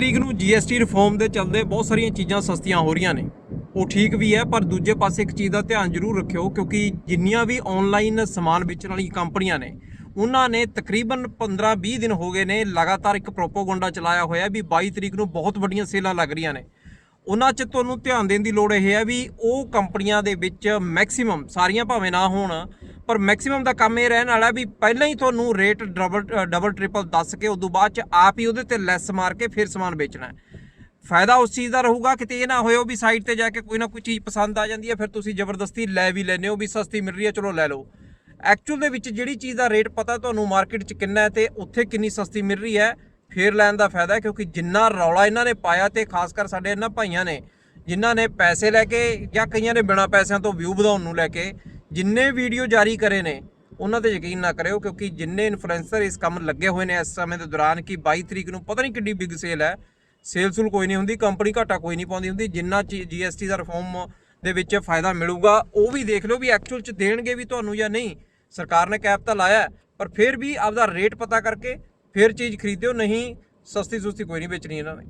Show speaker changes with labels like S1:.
S1: ਤਰੀਕ ਨੂੰ GST reform ਦੇ ਚੱਲਦੇ ਬਹੁਤ ਸਾਰੀਆਂ ਚੀਜ਼ਾਂ ਸਸਤੀਆਂ ਹੋ ਰਹੀਆਂ ਨੇ। ਉਹ ਠੀਕ ਵੀ ਹੈ, ਪਰ ਦੂਜੇ ਪਾਸੇ ਇੱਕ ਚੀਜ਼ ਦਾ ਧਿਆਨ ਜ਼ਰੂਰ ਰੱਖਿਓ, ਕਿਉਂਕਿ ਜਿੰਨੀਆਂ ਵੀ ਆਨਲਾਈਨ ਸਮਾਨ ਵੇਚਣ ਵਾਲੀ ਕੰਪਨੀਆਂ ਨੇ, ਉਹਨਾਂ ਨੇ ਤਕਰੀਬਨ 15-20 ਦਿਨ ਹੋ ਗਏ ਨੇ ਲਗਾਤਾਰ ਇੱਕ ਪ੍ਰੋਪੋਗੈਂਡਾ ਚਲਾਇਆ ਹੋਇਆ ਵੀ 22 ਤਰੀਕ ਨੂੰ ਬਹੁਤ ਵੱਡੀਆਂ ਸੇਲਾਂ ਲੱਗ ਰਹੀਆਂ ਨੇ। ਉਹਨਾਂ 'ਚ ਤੁਹਾਨੂੰ ਧਿਆਨ ਦੇਣ ਦੀ ਲੋੜ ਇਹ ਹੈ ਵੀ ਉਹ ਕੰਪਨੀਆਂ ਦੇ ਵਿੱਚ ਮੈਕਸਿਮਮ ਸਾਰੀਆਂ ਭਾਵੇਂ ਨਾ ਹੋਣ ਪਰ ਮੈਕਸਿਮਮ ਦਾ ਕੰਮ ਇਹ ਰਹਿਣ ਵਾਲਾ ਵੀ ਪਹਿਲਾਂ ਹੀ ਤੁਹਾਨੂੰ ਰੇਟ ਡਬਲ ਡਬਲ ਟ੍ਰਿਪਲ ਦੱਸ ਕੇ ਉਦੋਂ ਬਾਅਦ 'ਚ ਆਪ ਹੀ ਉਹਦੇ ਤੇ ਲੈਸ ਮਾਰ ਕੇ ਫਿਰ ਸਮਾਨ ਵੇਚਣਾ ਹੈ। ਫਾਇਦਾ ਉਸ ਚੀਜ਼ ਦਾ ਰਹੂਗਾ, ਕਿਤੇ ਇਹ ਨਾ ਹੋਇਓ ਵੀ ਸਾਈਟ ਤੇ ਜਾ ਕੇ ਕੋਈ ਨਾ ਕੋਈ ਚੀਜ਼ ਪਸੰਦ ਆ ਜਾਂਦੀ ਹੈ, ਫਿਰ ਤੁਸੀਂ ਜ਼ਬਰਦਸਤੀ ਲੈ ਵੀ ਲੈਨੇ ਹੋ ਵੀ ਸਸਤੀ ਮਿਲ ਰਹੀ ਹੈ, ਚਲੋ ਲੈ ਲਓ। ਐਕਚੁਅਲ ਦੇ ਵਿੱਚ ਜਿਹੜੀ ਚੀਜ਼ ਦਾ ਰੇਟ ਪਤਾ ਤੁਹਾਨੂੰ ਮਾਰਕੀਟ 'ਚ ਕਿੰਨਾ ਹੈ ਤੇ ਉੱਥੇ ਕਿੰਨੀ ਸਸਤੀ ਮਿਲ ਰਹੀ ਹੈ, ਫੇਰ ਲੈਣ ਦਾ ਫਾਇਦਾ ਹੈ, ਕਿਉਂਕਿ ਜਿੰਨਾ ਰੌਲਾ ਇਹਨਾਂ ਨੇ ਪਾਇਆ ਤੇ ਖਾਸ ਕਰ ਸਾਡੇ ਇਹਨਾਂ ਭਾਈਆਂ ਨੇ, ਜਿਨ੍ਹਾਂ ਨੇ ਪੈਸੇ ਲੈ ਕੇ ਜਾਂ ਕਈਆਂ ਨੇ ਬਿਨਾਂ ਪੈਸਿਆਂ ਤੋਂ ਵਿਊ ਵਧਾਉਣ ਨੂੰ ਲੈ ਕੇ ਜਿੰਨੇ ਵੀਡੀਓ ਜਾਰੀ ਕਰੇ ਨੇ, ਉਹਨਾਂ ਤੇ ਯਕੀਨ ਨਾ ਕਰਿਓ, ਕਿਉਂਕਿ ਜਿੰਨੇ ਇਨਫਲੂਐਂਸਰ ਇਸ ਕੰਮ ਲੱਗੇ ਹੋਏ ਨੇ ਇਸ ਸਮੇਂ ਦੇ ਦੌਰਾਨ ਕਿ 22 ਤਰੀਕ ਨੂੰ ਪਤਾ ਨਹੀਂ ਕਿੰਨੀ ਬਿਗ ਸੇਲ ਹੈ। ਸੇਲ ਸੁਲ ਕੋਈ ਨਹੀਂ ਹੁੰਦੀ ਕੰਪਨੀ ਘਾਟਾ ਕੋਈ ਨਹੀਂ ਪਾਉਂਦੀ ਹੁੰਦੀ, ਜਿੰਨਾ ਜੀਐਸਟੀ ਦਾ ਰਿਫਾਰਮ ਦੇ ਵਿੱਚ ਫਾਇਦਾ ਮਿਲੂਗਾ, ਉਹ ਵੀ ਦੇਖ ਲਓ ਵੀ ਐਕਚੁਅਲ ਚ ਦੇਣਗੇ ਵੀ ਤੁਹਾਨੂੰ ਜਾਂ ਨਹੀਂ। ਸਰਕਾਰ ਨੇ ਕੈਪ ਤਾਂ ਲਾਇਆ, ਪਰ ਫਿਰ ਵੀ ਆਪਦਾ ਰੇਟ ਪਤਾ ਕਰਕੇ ਫਿਰ ਚੀਜ਼ ਖਰੀਦਿਓ, ਨਹੀਂ ਸਸਤੀ ਸੁਸਤੀ ਕੋਈ ਨਹੀਂ ਵੇਚਣੀ ਇਹਨਾਂ ਨੇ।